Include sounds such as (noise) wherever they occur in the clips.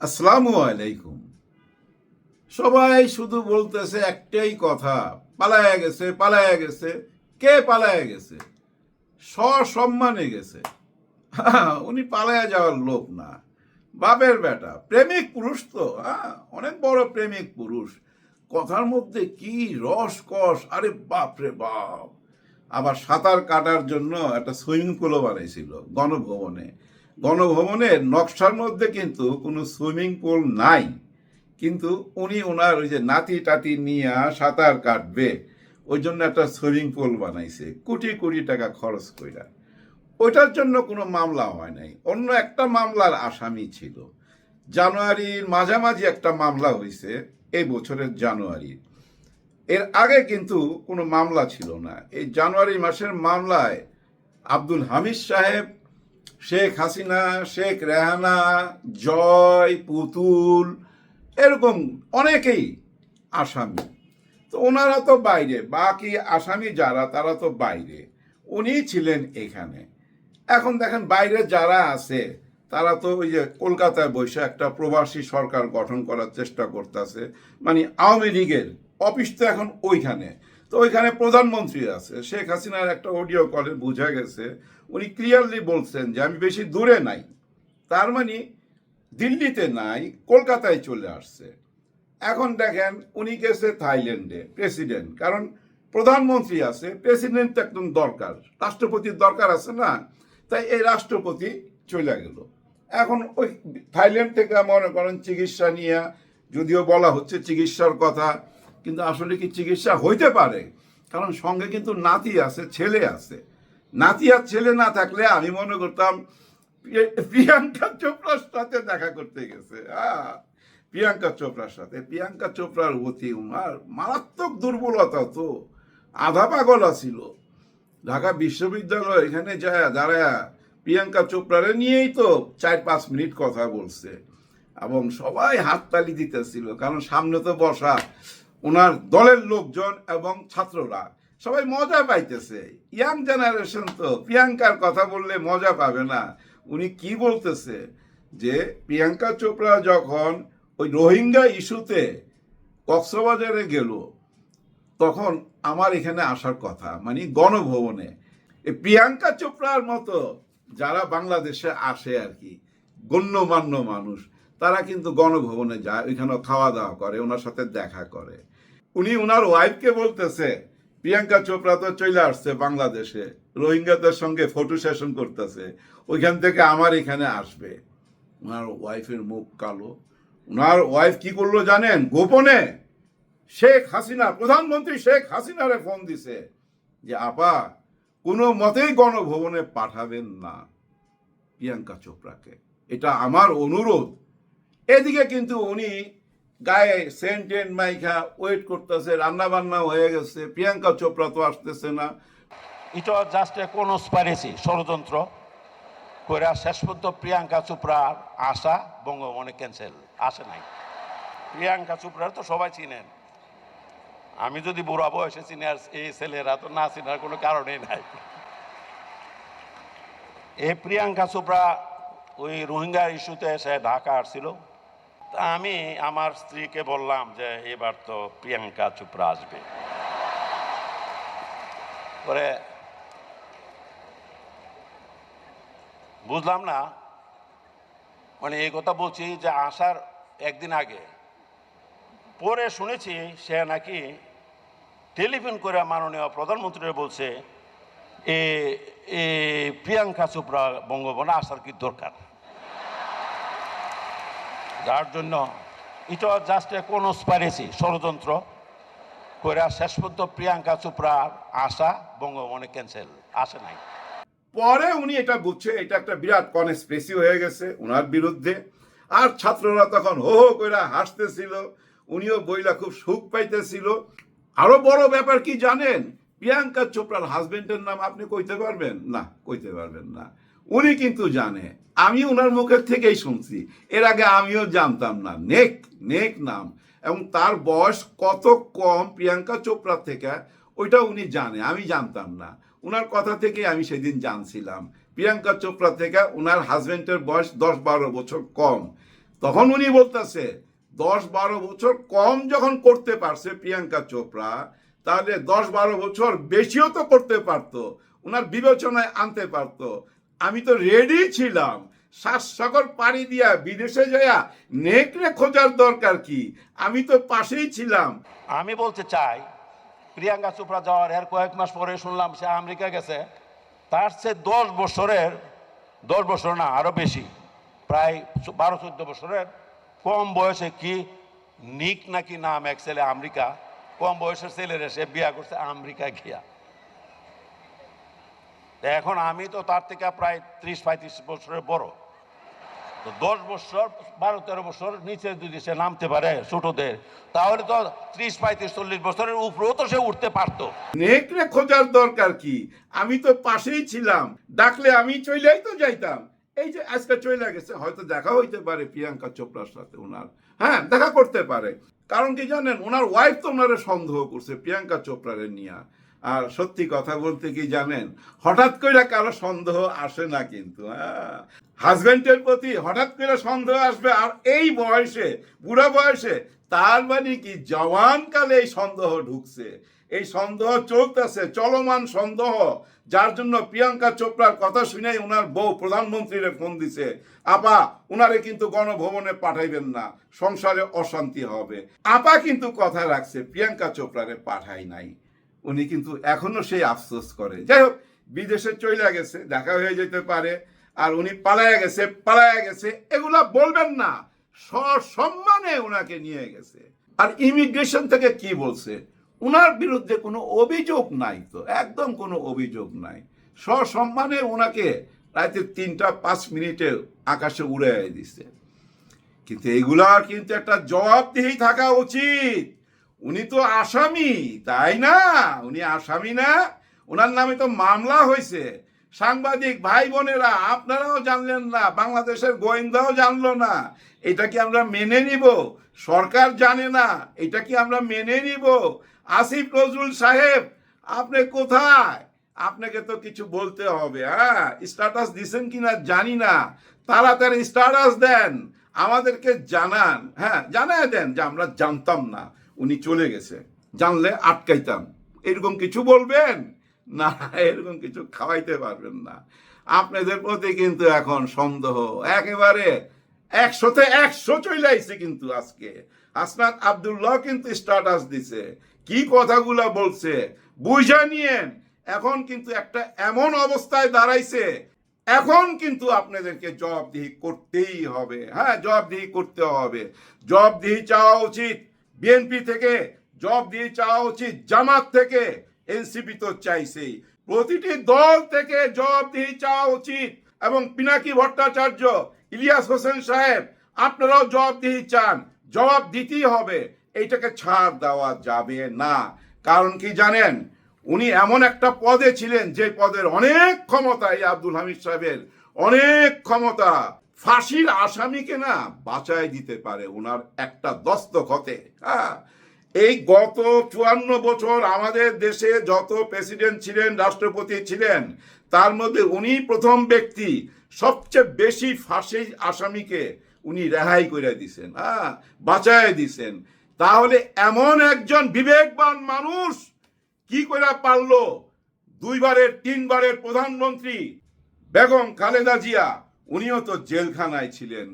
আসসালামু আলাইকুম। সবাই শুধু বলতেছে একটাই কথা, পালায়া গেছে পালায়া গেছে। কে পালায়া গেছে? সসম্মানে গেছে। (laughs) উনি পালায়া যাওয়ার লোক না। বাপের বেটা, প্রেমিক পুরুষ তো হ্যাঁ? অনেক বড় প্রেমিক পুরুষ। কথার মধ্যে কি রস কস আরে বাপ রে বাপ। আবার সাঁতার কাটার জন্য একটা সুইমিং পুলও বানাইছিল গণভবনে। গণভবনের নকশার মধ্যে কিন্তু কোনো সুইমিং পুল নাই। কিন্তু উনি ওনার ওই যে নাতি টাতি নিয়ে সাঁতার কাটবে, ওই জন্য একটা সুইমিং পুল বানাইছে, কোটি কোটি টাকা খরচ কইরা। ওইটার জন্য কোনো মামলা হয় নাই। অন্য একটা মামলার আসামি ছিল। জানুয়ারির মাঝামাঝি একটা মামলা হয়েছে এই বছরের জানুয়ারি। এর আগে কিন্তু কোনো মামলা ছিল না। এই জানুয়ারি মাসের মামলায় আব্দুল হামিদ সাহেব শেখ হাসিনা, শেখ রেহানা, জয়, পুতুল, এরকম অনেকেই আসামি। তো ওনারা তো বাইরে, বাকি আসামি যারা, তারা তো বাইরে। উনি ছিলেন এখানে। এখন দেখেন বাইরে যারা আছে, তারা তো ওই যে কলকাতায় বসে একটা প্রবাসী সরকার গঠন করার চেষ্টা করতেছে। মানে আওয়ামী লীগের অফিস তো এখন ওইখানে। তো ওইখানে প্রধানমন্ত্রী আছে। শেখ হাসিনার একটা অডিও কলে বোঝা গেছে উনি ক্লিয়ারলি বলছেন যে আমি বেশি দূরে নাই। তার মানে দিল্লিতে নাই, কলকাতায় চলে আসছে। এখন দেখেন উনি গেছে থাইল্যান্ডে, প্রেসিডেন্ট। কারণ প্রধানমন্ত্রী আছে প্রেসিডেন্ট একদম দরকার। রাষ্ট্রপতির দরকার আছে না, তাই এই রাষ্ট্রপতি চলে গেল। এখন ওই থাইল্যান্ড থেকে মনে করেন চিকিৎসা নিয়ে, যদিও বলা হচ্ছে চিকিৎসার কথা, কিন্তু আসলে কি চিকিৎসা হইতে পারে? কারণ সঙ্গে কিন্তু নাতি আছে, ছেলে আছে। নাতি আর ছেলে না থাকলে আমি মনে করতাম প্রিয়াঙ্কা চোপড়ার সাথে দেখা করতে গেছে। প্রিয়াঙ্কা চোপড়ার সাথে। প্রিয়াঙ্কা চোপড়ার অতি উনার মারাত্মক দুর্বলতা তো। আধা পাগলা ছিল। ঢাকা বিশ্ববিদ্যালয় এখানে যায়, দাঁড়ায় প্রিয়াঙ্কা চোপড়ারে নিয়েই তো চার পাঁচ মিনিট কথা বলছে এবং সবাই হাততালি দিতেছিল, কারণ সামনে তো বসা ওনার দলের লোকজন এবং ছাত্ররা। সবাই মজা পাইতেছে। ইয়াং জেনারেশন তো, প্রিয়াঙ্কার কথা বললে মজা পাবে না। উনি কি বলতেছে? যে প্রিয়াঙ্কা চোপড়া যখন ওই রোহিঙ্গা ইস্যুতে কক্সবাজারে গেল, তখন আমার এখানে আসার কথা মানে গণভবনে। প্রিয়াঙ্কা চোপড়ার মতো যারা বাংলাদেশে আসে আর কি, গণ্যমান্য মানুষ, তারা কিন্তু গণভবনে যায় ওইখানে খাওয়া দাওয়া করে, ওনার সাথে দেখা করে। উনি ওনার ওয়াইফকে বলতেছে প্রিয়াঙ্কা চোপড়া তো চলে আসছে বাংলাদেশে। রোহিঙ্গাদের সঙ্গে ফটো সেশন করতেছে। ওইখান থেকে আমার এখানে আসবে। ওনার ওয়াইফের মুখ কালো। ওনার ওয়াইফ কি করল জানেন? গোপনে শেখ হাসিনা, প্রধানমন্ত্রী শেখ হাসিনারে ফোন দিছে যে, আপা, কোনো মতেই গণভবনে পাঠাবেন না প্রিয়াঙ্কা চোপড়াকে। এটা আমার অনুরোধ। এদিকে কিন্তু উনি গায়ে সেন্ট সেন্টেন মাইখা ওয়েট করতেছে রান্না বান্না হয়ে গেছে, প্রিয়াঙ্কা চোপড়া তো আসতেছে না। এটা জাস্ট কোন কনস্পাইরেসি ষড়যন্ত্র করে শেষ পর্যন্ত প্রিয়াঙ্কা চোপড়ার আশা বঙ্গভবনে ক্যান্সেল আসে নাই। প্রিয়াঙ্কা চোপড়ার তো সবাই চিনেন। আমি যদি বুড়া বয়সে চিনি আর এই ছেলেরা তো না চিনার কোনো কারণেই নাই। এই প্রিয়াঙ্কা চোপড়া ওই রোহিঙ্গা ইস্যুতে সে ঢাকা আসছিল। তা আমি আমার স্ত্রীকে বললাম যে, এবার তো প্রিয়াঙ্কা চোপড়া আসবে। পরে বুঝলাম না। মানে এই কথা বলছি যে, আসার একদিন আগে। পরে শুনেছি সে নাকি টেলিফোন করে মাননীয় প্রধানমন্ত্রী বলছে এ প্রিয়াঙ্কা চোপড়া বঙ্গভবনে আসার কি দরকার? যার জন্য এটা জাস্ট এ কনস্পাইরেসি ষড়যন্ত্র করে শেষ পর্যন্ত প্রিয়াঙ্কা চোপড়ার আশা বঙ্গভবনে ক্যান্সেল আসে নাই। পরে উনি এটা বুঝছে, এটা একটা বিরাট কনস্পেসি হয়ে গেছে ওনার বিরুদ্ধে। আর ছাত্ররা তখন হো হো করে হাসতেছিল, উনিও বইলা খুব সুখ পাইতেছিল। আরও বড় ব্যাপার কি জানেন? প্রিয়াঙ্কা চোপড়ার হাজবেন্ডের নাম আপনি কইতে পারবেন? না, কইতে পারবেন না। উনি কিন্তু জানে। আমি ওনার মুখের থেকেই শুনছি। এর আগে আমিও জানতাম না। নেক নেক নাম। এবং তার বয়স কত কম প্রিয়াঙ্কা চোপড়ার থেকে ওইটা উনি জানে। আমি জানতাম না। ওনার কথা থেকে আমি সেদিন জানছিলাম। প্রিয়াঙ্কা চোপড়া থেকে ওনার হাজবেন্ডের বয়স দশ বারো বছর কম। তখন উনি বলতেছে, দশ বারো বছর কম যখন করতে পারছে প্রিয়াঙ্কা চোপড়া, তাহলে দশ বারো বছর বেশিও তো করতে পারতো। ওনার বিবেচনায় আনতে পারতো। আমি তো রেডি ছিলাম। শ্বাস সাগর পাড়ি দিয়া বিদেশে যাইয়া নেকড়ে খোঁজার দরকার কি? আমি তো পাশেই ছিলাম। আমি বলতে চাই, প্রিয়াঙ্কা চোপড়া যাওয়ার এর কয়েক মাস পরে শুনলাম সে আমেরিকা গেছে। তার সে দশ বছরের, দশ বছর না, আরও বেশি, প্রায় বারো, চোদ্দ বছরের কম বয়সে কি নিক নাকি নাম এক ছেলে আমেরিকা, কম বয়সের ছেলের সে বিয়া করছে আমেরিকা গিয়া। এখন আমি তো তার থেকে প্রায় ত্রিশ পঁয়ত্রিশ বছরের বড়। তো দশ বছর, বারো, তেরো বছর নিচে যদি সে নামতে পারে ছোটদের, তাহলে তো ত্রিশ পঁয়ত্রিশ, চল্লিশ বছরের উপরেও তো সে উঠতে পারতো। নেকড়ে খোঁজার দরকার কি? আমি তো পাশেই ছিলাম। ডাকলে আমি চলেই তো যাইতাম। এই যে আজকে চলে গেছে, হয়তো দেখা হইতে পারে প্রিয়াঙ্কা চোপড়ার সাথে ওনার হ্যাঁ দেখা করতে পারে। কারণ কি জানেন ওনার ওয়াইফ তো ওনারে সন্দেহ করছে, প্রিয়াঙ্কা চোপড়ারে নিয়ে। আর সত্যি কথা বলতে কি জানেন? হঠাৎ করে কারও সন্দেহ আসে না কিন্তু হ্যাঁ? হাজবেন্ডের প্রতি হঠাৎ করে সন্দেহ আসবে আর এই বয়সে, বুড়া বয়সে, তার মানে কি জওয়ান কালে এই সন্দেহ ঢুকছে। এই সন্দেহ চলতেছে, চলমান সন্দেহ। যার জন্য প্রিয়াঙ্কা চোপড়ার কথা শুনে ওনার বউ প্রধানমন্ত্রীরে ফোন দিছে, আপা, উনারে কিন্তু গণভবনে পাঠাইবেন না, সংসারে অশান্তি হবে। আপা কিন্তু কথা রাখছে, প্রিয়াঙ্কা চোপড়ারে পাঠাই নাই। উনি কিন্তু এখনও সেই আফসোস করে। যাই হোক, বিদেশে চলে গেছে, দেখা হয়ে যেতে পারে, আর উনি পালায়া গেছে পালায়া গেছে, এগুলা বলবেন না, সসম্মানে ওনাকে নিয়ে গেছে। আর ইমিগ্রেশন থেকে কি বলছে? উনার বিরুদ্ধে কোনো অভিযোগ নাই তো, একদম কোনো অভিযোগ নাই। সসম্মানে ওনাকে রাতে তিনটা পাঁচ মিনিটে আকাশে উড়ে দিছে। কিন্তু এগুলার কিন্তু একটা জবাবদিহি থাকা উচিত। উনি তো আসামি, তাই না? উনি আসামি না? ওনার নামে তো মামলা হয়েছে। সাংবাদিক ভাই বোনেরা, আপনারাও জানলেন না, বাংলাদেশের গোয়েন্দাও জানলো না। এটা কি আমরা মেনে নিব? সরকার জানে না, এটা কি আমরা মেনে নিব? আসিফ নজরুল সাহেব, আপনি কোথায়? আপনাকে তো কিছু বলতে হবে হ্যাঁ? স্ট্যাটাস দিছেন কিনা জানি না। তাড়াতাড়ি স্ট্যাটাস দেন, আমাদেরকে জানান হ্যাঁ? জানায় দেন যে আমরা জানতাম না। উনি চলে গেছে। জানলে আটকাইতাম। এরকম কিছু বলবেন? না, এরকম কিছু খাওয়াইতে পারবেন না। আপনাদের প্রতি কিন্তু এখন সন্দেহ। একেবারে একশোতে একশো চলে আইছে কিন্তু আজকে। আসনাত আব্দুল্লাহ কিন্তু স্ট্যাটাস দিছে। কি কথাগুলা বলছে? বুঝা নিয়েন। এখন কিন্তু একটা এমন অবস্থায় দাঁড়াইছে। এখন কিন্তু আপনাদেরকে জবাবদিহি করতেই হবে। হ্যাঁ জবাবদিহি করতে হবে। জবাবদিহি চাওয়া উচিত। বিএনপি থেকে জব দিয়ে চাওয়া উচিত, জামাত থেকে এনসিপি তো চাইছেই। প্রতিটি দল থেকে জবাবদিহি চাওয়া উচিত এবং পিনাকি ভট্টাচার্য, ইলিয়াস হোসেন সাহেব, আপনারাও জবাবদিহি চান। জবাব দিতেই হবে, এইটাকে ছাড় দেওয়া যাবে না। কারণ কি জানেন, উনি এমন একটা পদে ছিলেন যে পদের অনেক ক্ষমতা এই আব্দুল হামিদ সাহেবের অনেক ক্ষমতা। ফাঁসির আসামিকে না বাঁচায় দিতে পারে ওনার একটা দস্তখতে। হ্যাঁ এই গত চুয়ান্ন বছর আমাদের দেশে যত প্রেসিডেন্ট ছিলেন, রাষ্ট্রপতি ছিলেন, তার মধ্যে উনি প্রথম ব্যক্তি সবচেয়ে বেশি ফাঁসি আসামিকে উনি রেহাই করে দিছেন হ্যাঁ বাঁচায় দিছেন। তাহলে এমন একজন বিবেকবান মানুষ কি করে পারল? দুইবারের, তিনবারের প্রধানমন্ত্রী বেগম খালেদা জিয়া উনিও তো জেলখানায় ছিলেন,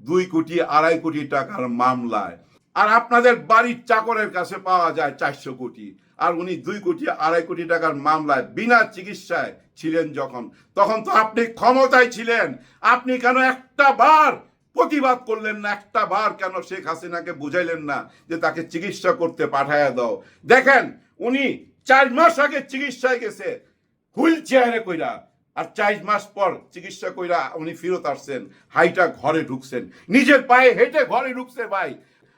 দুই কোটি, আড়াই কোটি টাকার মামলায়। আর আপনাদের বাড়ির চাকরের কাছে পাওয়া যায় চারশো কোটি। আর উনি দুই কোটি, আড়াই কোটি টাকার মামলায় বিনা চিকিৎসায় ছিলেন যখন। তখন তো আপনি ক্ষমতায় ছিলেন। আপনি কেন একটা বার প্রতিবাদ করলেন না, একটা বার কেন শেখ হাসিনাকে বুঝাইলেন না যে তাকে চিকিৎসা করতে পাঠায়া দাও? দেখেন, উনি চার মাস আগে চিকিৎসায় গেছে, হুইল চেয়ারে কইরা। আর চার মাস পর চিকিৎসা কইরা উনি ফেরত আসছেন, হাইটা ঘরে ঢুকছেন। নিজের পায়ে হেঁটে ঘরে ঢুকছে ভাই।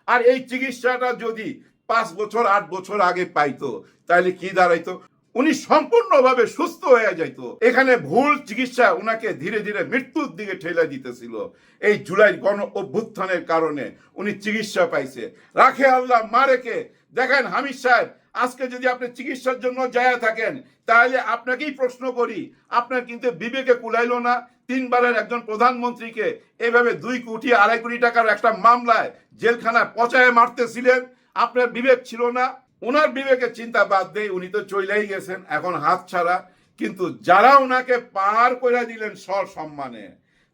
আর এই চিকিৎসাটা যদি পাঁচ বছর, আট বছর আগে পাইতো তাহলে কি দাঁড়াইতো? উনি সম্পূর্ণভাবে সুস্থ হয়ে যাইতো। এখানে ভুল চিকিৎসা উনাকে ধীরে ধীরে মৃত্যুর দিকে ঠেলে দিতেছিল। এই জুলাই গণ অভ্যুত্থানের কারণে উনি চিকিৎসা পাইছে। রাখে আল্লাহ মারেকে। দেখেন হামিদ সাহেব আজকে যদি আপনি চিকিৎসার জন্য যায় থাকেন, তাহলে আপনাকেই প্রশ্ন করি, আপনার কিন্তু বিবেকে কুলাইলো না। তিনবারের একজন প্রধানমন্ত্রীকে এভাবে দুই কোটি আড়াই কোটি টাকার একটা মামলায় জেলখানায় পচায় মারতেছিলেন। আপনার বিবেক ছিল না। ওনার বিবেকের চিন্তা বাদ দিয়ে উনি তো চলেই গেছেন, এখন হাত ছাড়া। কিন্তু যারা ওনাকে পার করে দিলেন সসম্মানে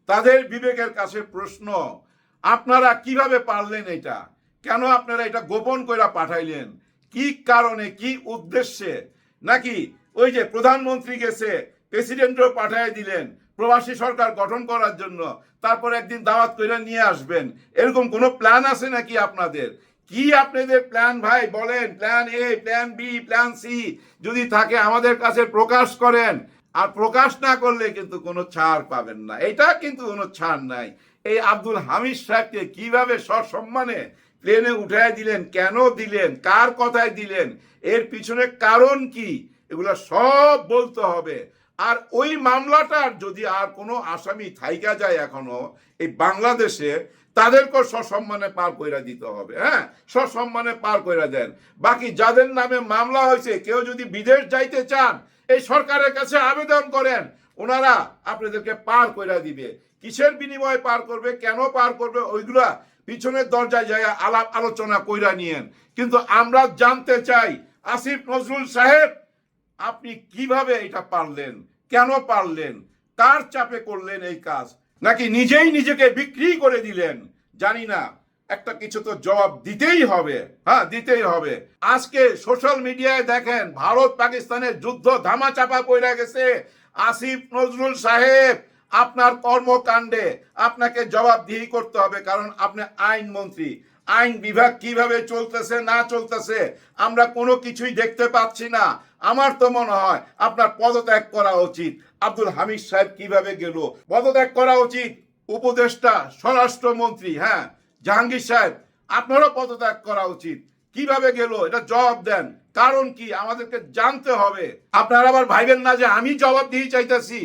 তাদের বিবেকের কাছে প্রশ্ন, আপনারা কীভাবে পারলেন এটা? কেন আপনারা এটা গোপন করে পাঠাইলেন? কি কারণে, কি উদ্দেশ্যে? নাকি ওই যে প্রধানমন্ত্রী গেছে, প্রেসিডেন্টও পাঠাই দিলেন, প্রবাসী সরকার গঠন করার জন্য, তারপর একদিন দাওয়াত করে নিয়ে আসবেন, এরকম কোনো প্ল্যান আছে নাকি আপনাদের? কি আপনাদের প্ল্যান ভাই, বলেন, plan A, plan B, plan C, যদি থাকে আমাদের কাছে প্রকাশ করেন। আর প্রকাশ না করলে কিন্তু কোনো ছাড় পাবেন না। এটা কিন্তু কোনো ছাড় নাই। এই আব্দুল হামিদ সাহেবকে কীভাবে সসম্মানে প্লেনে উঠায় দিলেন, কেন দিলেন, কার কথায় দিলেন, এর পিছনে কারণ কি, এগুলো সব বলতে হবে। আর ওই মামলাটার যদি আর কোনো আসামি থাইকা যায় এখনও, এই বাংলাদেশে, তাদেরকেও সসম্মানে পার কইরা দিতে হবে হ্যাঁ? সসম্মানে পার কইরা দেন। বাকি যাদের নামে মামলা হয়েছে, কেউ যদি বিদেশ যাইতে চান, এই সরকারের কাছে আবেদন করেন, ওনারা আপনাদেরকে পার কইরা দিবে। কিসের বিনিময়ে পার করবে, কেন পার করবে, ওইগুলা পিছনের দরজায় যায় আলাপ আলোচনা কইরা নিয়েন। কিন্তু আমরা জানতে চাই, আসিফ নজরুল সাহেব, আপনি কীভাবে এটা পারলেন? কেন পারলেন? কার চাপে করলেন এই কাজ? নাকি নিজেই নিজেকে বিক্রি করে দিলেন? জানি না। একটা কিছু তো জবাব দিতেই হবে। হ্যাঁ দিতেই হবে। আজকে সোশ্যাল মিডিয়ায় দেখেন ভারত পাকিস্তানের যুদ্ধ ধামাচাপা পড়ে গেছে। আসিফ নজরুল সাহেব আপনার কর্মকাণ্ডে আপনাকে জবাবদিহি করতে হবে, কারণ আপনি আইন মন্ত্রী। আইন বিভাগ কীভাবে চলতেছে, না চলতেছে, আমরা কোনো কিছুই দেখতে পাচ্ছি না। আমার তো মনে হয় আপনার পদত্যাগ করা উচিত। আব্দুল হামিদ সাহেব কীভাবে গেল? পদত্যাগ করা উচিত। উপদেষ্টা, স্বরাষ্ট্রমন্ত্রী হ্যাঁ জাহাঙ্গীর সাহেব, আপনারও পদত্যাগ করা উচিত। কীভাবে গেল? এটা জবাব দেন। কারণ কি? আমাদেরকে জানতে হবে। আপনারা আবার ভাইবেন না যে আমি জবাব দিয়ে চাইতেছি।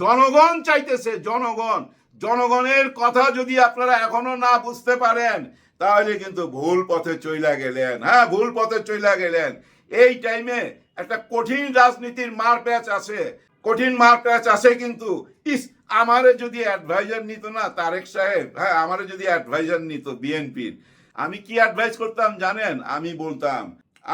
জনগণ চাইতেছে, জনগণ। জনগণের কথা যদি আপনারা এখনও না বুঝতে পারেন, তাহলে কিন্তু ভুল পথে চইলা গেলেন। হ্যাঁ ভুল পথে চইলা গেলেন। এই টাইমে একটা কঠিন রাজনীতির মার প্যাচ আছে। কঠিন মার প্যাচ আছে কিন্তু, ইস, আমারে যদি অ্যাডভাইজার নিত না, তারেক সাহেব হ্যাঁ আমারে যদি অ্যাডভাইজার নিত বিএনপির, আমি কি অ্যাডভাইস করতাম জানেন? আমি বলতাম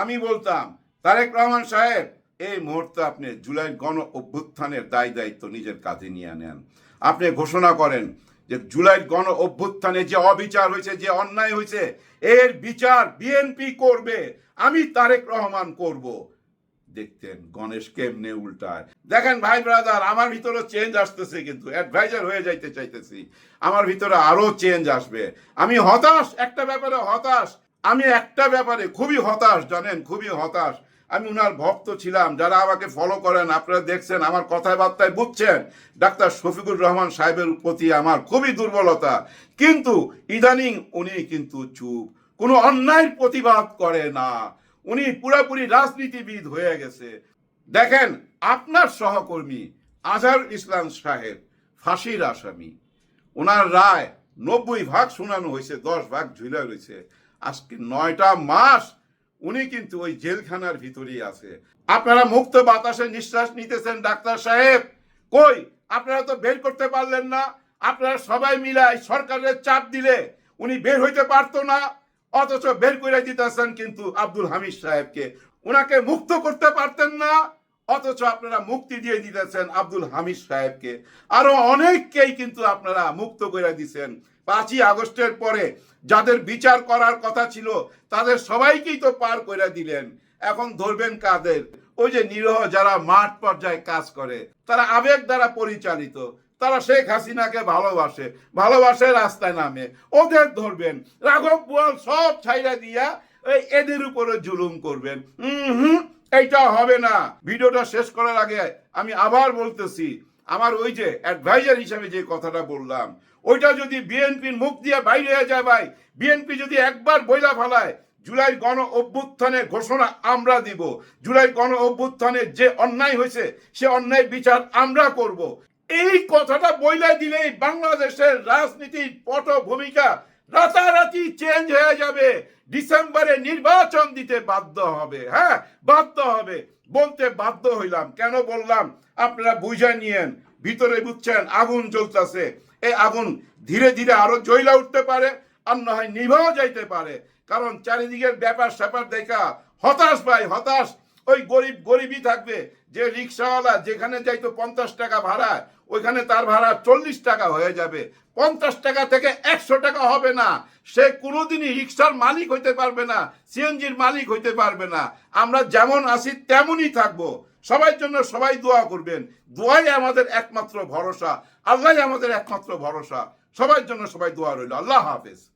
আমি বলতাম, তারেক রহমান সাহেব এই মুহূর্তে আপনি জুলাই গণ অভ্যুত্থানের দায় দায়িত্ব নিজের কাঁধে নিয়ে নেন আপনি ঘোষণা করেন যে জুলাই গণ অভ্যুত্থানে যে অবিচার হয়েছে, যে অন্যায় হয়েছে, এর বিচার বিএনপি করবে, আমি তারেক রহমান করব। দেখতেন গণেশ কেমনে উল্টায়। দেখেন ভাই ব্রাদার, আমার ভিতরে চেঞ্জ আসতেছে কিন্তু অ্যাডভাইজার হয়ে যাইতে চাইতেছি। আমার ভিতরে আরও চেঞ্জ আসবে। আমি হতাশ, একটা ব্যাপারে হতাশ। আমি একটা ব্যাপারে খুবই হতাশ, জানেন, খুবই হতাশ। আমি উনার ভক্ত ছিলাম, যারা আমাকে ফলো করেন, আপনারা দেখছেন, আমার কথায় বার্তায় বুঝছেন। ডাক্তার শফিকুর রহমান সাহেবের প্রতি আমার খুবই দুর্বলতা। কিন্তু ইদানিং উনি কিন্তু চুপ। কোনো অন্যায়ের প্রতিবাদ করে না। উনি পুরোপুরি রাজনীতিবিদ হয়ে গেছে। দেখেন, আপনার সহকর্মী আজহার ইসলাম সাহেব, ফাঁসির আসামি। ওনার রায় নব্বই ভাগ শোনানো হয়েছে, দশ ভাগ ঝুলে রয়েছে। আজকে নয়টা মাস উনি কিন্তু ওই জেলখানার ভিতরেই আছে। আপনারা মুক্ত বাতাসে নিঃশ্বাস নিতেছেন, ডাক্তার সাহেব। কই? আপনারা তো বের করতে পারলেন না। আপনারা সবাই মিলাই সরকারের চাপ দিলে উনি বের হইতে পারতো না। অথচ বের করে দিতেছেন কিন্তু আব্দুল হামিদ সাহেবকে। ওনাকে মুক্ত করতে পারতেন না, অথচ আপনারা মুক্তি দিয়ে দিতেছেন আব্দুল হামিদ সাহেবকে। আরও অনেককেই কিন্তু আপনারা মুক্ত করে দিছেন। পাঁচই আগস্টের পরে যাদের বিচার করার কথা ছিল, তাদের সবাইকেই তো পার করে দিলেন। এখন ধরবেন কাদের? ওই যে নিরহ যারা মাঠ পর্যায়ে কাজ করে, তারা আবেগ দ্বারা পরিচালিত। তারা শেখ হাসিনাকে ভালোবাসে ভালোবাসে রাস্তায় নামে। ওদের ধরবেন। রাঘব বোয়াল সব ছাইরা দিয়া এদের উপরে জুলুম করবেন। হুম, এইটা হবে না। ভিডিওটা শেষ করার আগে আমি আবার বলতেছি, আমার ওই যে অ্যাডভাইজার হিসাবে যে কথাটা বললাম ওইটা যদি বিএনপির মুখ দিয়ে বাইরে হয়ে যায় ভাই বিএনপি যদি একবার বইলা ফেলায়, জুলাই গণ অভ্যুত্থানের ঘোষণা আমরা দিব। জুলাই গণ অভ্যুত্থানের যে অন্যায় হয়েছে, সে অন্যায় বিচার আমরা করব। এই কথাটা বইলা দিলেই বাংলাদেশের রাজনীতির পট ভূমিকা রাতারাতি চেঞ্জ হয়ে যাবে। ডিসেম্বরে নির্বাচন দিতে বাধ্য হবে হ্যাঁ? বাধ্য হবে। বলতে বাধ্য হইলাম। কেন বললাম? আপনারা বুঝে নিয়েন, ভিতরে বুঝছেন, আগুন জ্বলতেছে। এই আগুন ধীরে ধীরে আরও জ্বলা উঠতে পারে আর না হয় নিভাও যাইতে পারে। কারণ চারিদিকের ব্যাপার স্যাপার দেখা হতাশ ভাই, হতাশ। ওই গরিব, গরিবই থাকবে। যে রিক্সাওয়ালা যেখানে যাইতো পঞ্চাশ টাকা ভাড়া, ওইখানে তার ভাড়া চল্লিশ টাকা হয়ে যাবে। পঞ্চাশ টাকা থেকে একশো টাকা হবে না। সে কোনোদিনই রিক্সার মালিক হইতে পারবে না, সিএনজির মালিক হইতে পারবে না। আমরা যেমন আছি তেমনই থাকব। সবার জন্য সবাই দোয়া করবেন। দোয়াই আমাদের একমাত্র ভরসা। আল্লাহ আমাদের একমাত্র ভরসা। সবার জন্য সবাই দোয়া রইল। আল্লাহ হাফেজ।